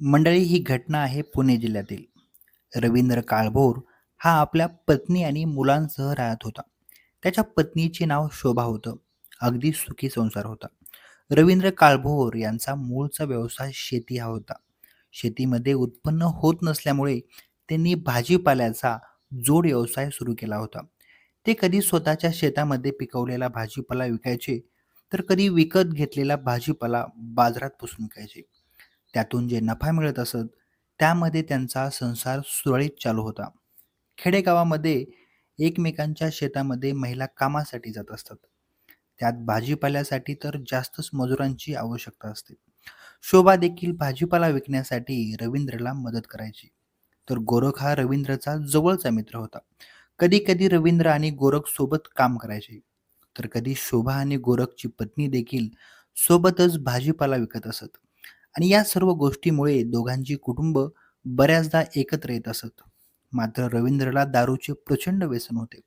मंडळी ही घटना आहे पुणे जिल्ह्यातील. रवींद्र काळभोर हा आपल्या पत्नी आणि मुलांसह राहत होता. त्याच्या पत्नीचे नाव शोभा होतं. अगदी सुखी संसार होता. रवींद्र काळभोर यांचा मूळचा व्यवसाय शेती हा होता. शेतीमध्ये उत्पन्न होत नसल्यामुळे त्यांनी भाजीपाल्याचा जोड व्यवसाय सुरू केला होता. ते कधी स्वतःच्या शेतामध्ये पिकवलेला भाजीपाला विकायचे, तर कधी विकत घेतलेला भाजीपाला बाजारात पुसून विकायचे. त्यातून जे नफा मिळत असत, त्यामध्ये त्यांचा संसार सुरळीत चालू होता. खेडेगावामध्ये एकमेकांच्या शेतामध्ये महिला कामासाठी जात असतात. त्यात भाजीपाल्यासाठी तर जास्तच मजुरांची आवश्यकता असते. शोभा देखील भाजीपाला विकण्यासाठी रवींद्रला मदत करायची. तर गोरख हा रवींद्रचा जवळचा मित्र होता. कधी-कधी रवींद्र आणि गोरख सोबत काम करायचे. तर कधी शोभा आणि गोरखची पत्नी देखील सोबतच भाजीपाला विकत असत. आणि या सर्व गोष्टीमुळे दोघांची कुटुंब बऱ्याचदा एकत्र येत असत. मात्र रवींद्रला दारूचे प्रचंड व्यसन होते.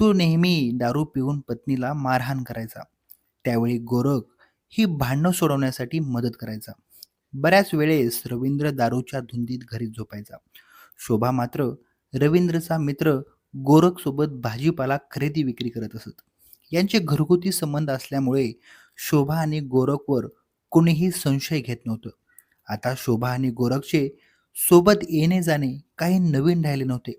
तो नेहमी दारू पिऊन पत्नीला मारहाण करायचा. त्यावेळी गोरख ही भांडणं सोडवण्यासाठी मदत करायचा. बऱ्याच वेळेस रवींद्र दारूच्या धुंदीत घरी झोपायचा. शोभा मात्र रवींद्रचा मित्र गोरख सोबत भाजीपाला खरेदी विक्री करत असत. यांचे घरगुती संबंध असल्यामुळे शोभा आणि गोरखवर कोणीही संशय घेत नव्हतं. आता शोभा आणि गोरखचे सोबत येणे जाणे काही नवीन राहिले नव्हते.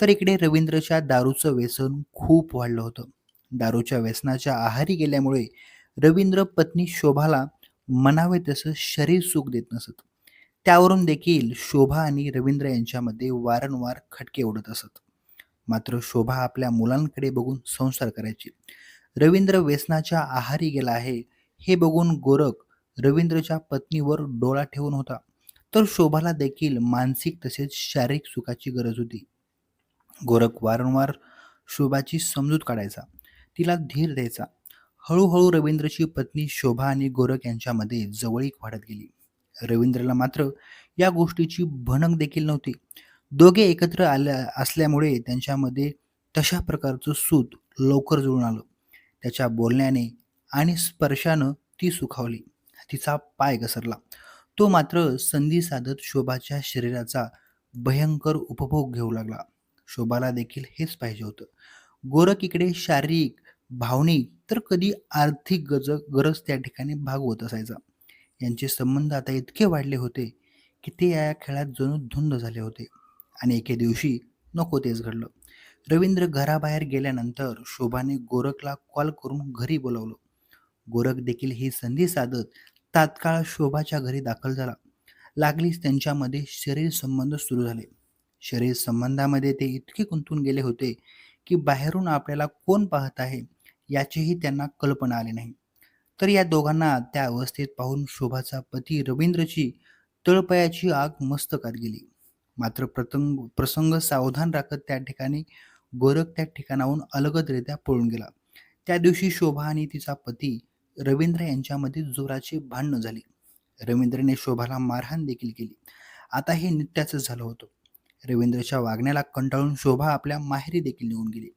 तर इकडे रवींद्रच्या दारूचं व्यसन खूप वाढलं होतं. दारूच्या व्यसनाच्या आहारी गेल्यामुळे रवींद्र पत्नी शोभाला मनावे तसं शरीर सुख देत नसत. त्यावरून देखील शोभा आणि रवींद्र यांच्यामध्ये वारंवार खटके उडत असत. मात्र शोभा आपल्या मुलांकडे बघून संसार करायची. रवींद्र व्यसनाच्या आहारी गेला आहे हे बघून गोरख रवींद्रच्या पत्नीवर डोळा ठेवून होता. तर शोभाला देखील मानसिक तसेच शारीरिक सुखाची गरज होती. गोरख वारंवार शोभाची समजूत काढायचा. तिला धीर द्यायचा. हळूहळू रवींद्रची पत्नी शोभा आणि गोरख यांच्यामध्ये जवळीक वाढत गेली. रवींद्रला मात्र या गोष्टीची भनक देखील नव्हती. दोघे एकत्र आल्या असल्यामुळे त्यांच्यामध्ये तशा प्रकारचं सूत लवकर जुळून आलं. त्याच्या बोलण्याने आणि स्पर्शानं ती सुखावली. तिचा पाय घसरला. तो मात्र संधी साधत शोभाच्या शरीराचा भयंकर उपभोग घेऊ लागला. शोभाला देखील हेच पाहिजे होतं. गोरख इकडे शारीरिक, भावनिक तर कधी आर्थिक गज गरज त्या ठिकाणी भागवत असायचा. यांचे संबंध आता इतके वाढले होते, की ते या खेळात जणू धुंद झाले होते. आणि एके दिवशी नको तेच घडलं. रवींद्र घराबाहेर गेल्यानंतर शोभाने गोरखला कॉल करून घरी बोलावलं. गोरख देखील ही संधी साधत तात्काळ शोभाच्या घरी दाखल झाला. लागलीच त्यांच्यामध्ये शरीर संबंध सुरू झाले. शरीर संबंधामध्ये ते इतके गुंतून गेले होते, की बाहेरून आपल्याला कोण पाहत आहे याचीही त्यांना कल्पना आली नाही. तर या दोघांना त्या अवस्थेत पाहून शोभाचा पती रवींद्रची तळपयाची आग मस्तकात गेली. मात्र प्रतंग प्रसंग सावधान राखत त्या ठिकाणी गोरख त्या ठिकाणाहून अलगदरित्या पळून गेला. त्या दिवशी शोभा आणि तिचा पती रवींद्र यांच्यामध्ये जोराची भांडणं झाली. रवींद्रने शोभाला मारहाण देखील केली. आता हे नित्याचंच झालं होतं. रवींद्रच्या वागण्याला कंटाळून शोभा आपल्या माहेरी देखील निघून गेली.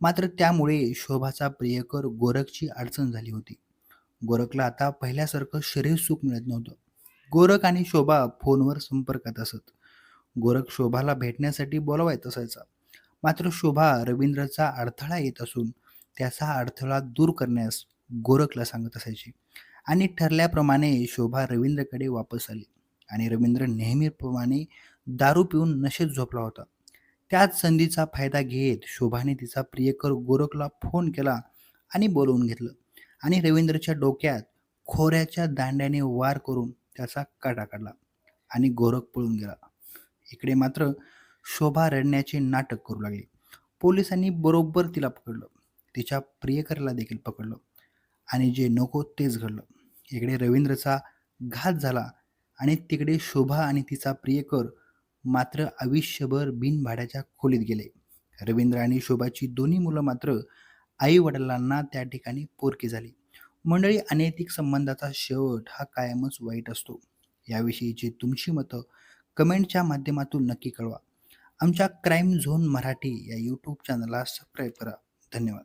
मात्र त्यामुळे शोभाचा प्रियकर गोरखची अडचण झाली होती. गोरखला आता पहिल्यासारखं शरीर सुख मिळत नव्हतं. गोरख आणि शोभा फोनवर संपर्कात असत. गोरख शोभाला भेटण्यासाठी बोलवायत असायचा. मात्र शोभा रवींद्रचा अडथळा येत असून त्याचा अडथळा दूर करण्यास गोरखला सांगत असायची. आणि ठरल्याप्रमाणे शोभा रवींद्रकडे वापस आली आणि रवींद्र नेहमीप्रमाणे दारू पिऊन नशेत झोपला होता. त्याच संधीचा फायदा घेत शोभाने तिचा प्रियकर गोरखला फोन केला आणि बोलवून घेतलं आणि रवींद्रच्या डोक्यात खोऱ्याच्या दांड्याने वार करून त्याचा काटा काढला आणि गोरख पळून गेला. इकडे मात्र शोभा रडण्याचे नाटक करू लागले पोलिसांनी बरोबर तिला पकडलं. तिच्या प्रियकराला देखील पकडलं आणि जे नको तेच घडलं. इकडे रवींद्रचा घात झाला आणि तिकडे शोभा आणि तिचा प्रियकर मात्र आयुष्यभर बिनभाड्याच्या खोलीत गेले. रवींद्र आणि शोभाची दोन्ही मुलं मात्र आई-वडिलांना त्या ठिकाणी पोरकी झाली. मंडळी अनैतिक संबंधाचा शेवट हा कायमच वाईट असतो. याविषयीची तुमची मतं कमेंटच्या माध्यमातून नक्की कळवा. आमच्या क्राईम झोन मराठी या यूट्यूब चॅनलला सबस्क्राईब करा. धन्यवाद.